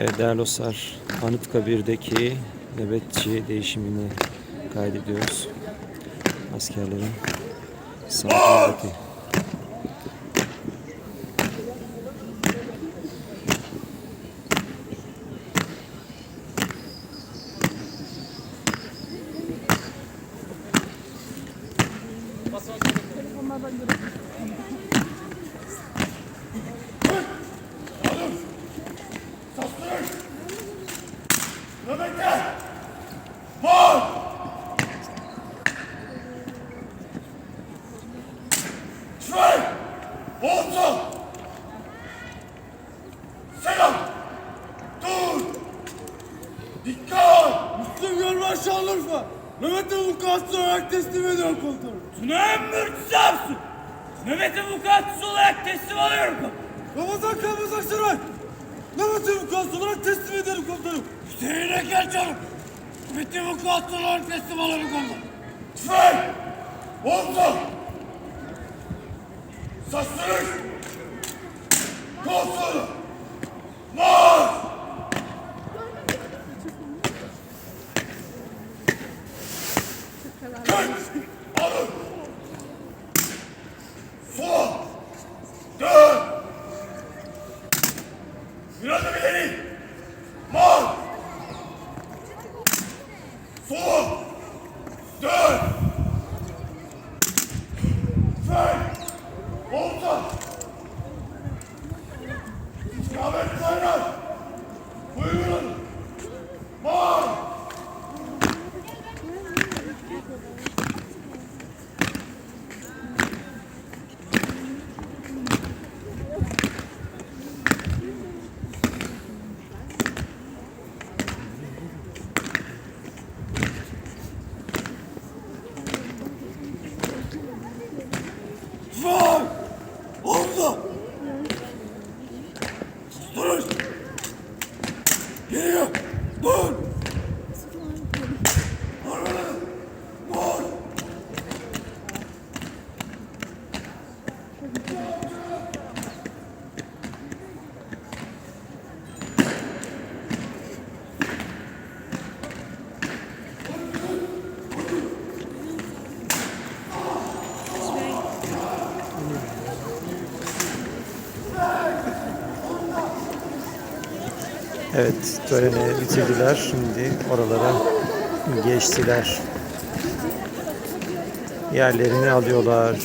Evet değerli dostlar, Anıtkabir'deki nöbetçi değişimini kaydediyoruz. Askerlerin saat nöbeti. Nöbette! Var! Tüfek! Olsun! Selam! Dur! Dikkat! Müslüm Görmez Şanlıurfa. Mehmet Avukatsı olarak teslim ediyorum komutanım. Tuna Mürtüzapsın. Mehmet Avukatçısı olarak teslim alıyorum. Ramazan Kalmaz Aksaray. Mehmet Avukatsı olarak teslim ederim komutanım. Hüseyin'e gel canım. Mehmet Avukatçısı olarak teslim alıyorum komutanım. Tüfek! Olsun! Saçlarız! Kolsuz! Marş! Kırk! Alın! Sola! Dön! Biraz da ileri! Marş! Sola! Dön! Four! Evet töreni bitirdiler. Şimdi oralara geçtiler. Yerlerini alıyorlar.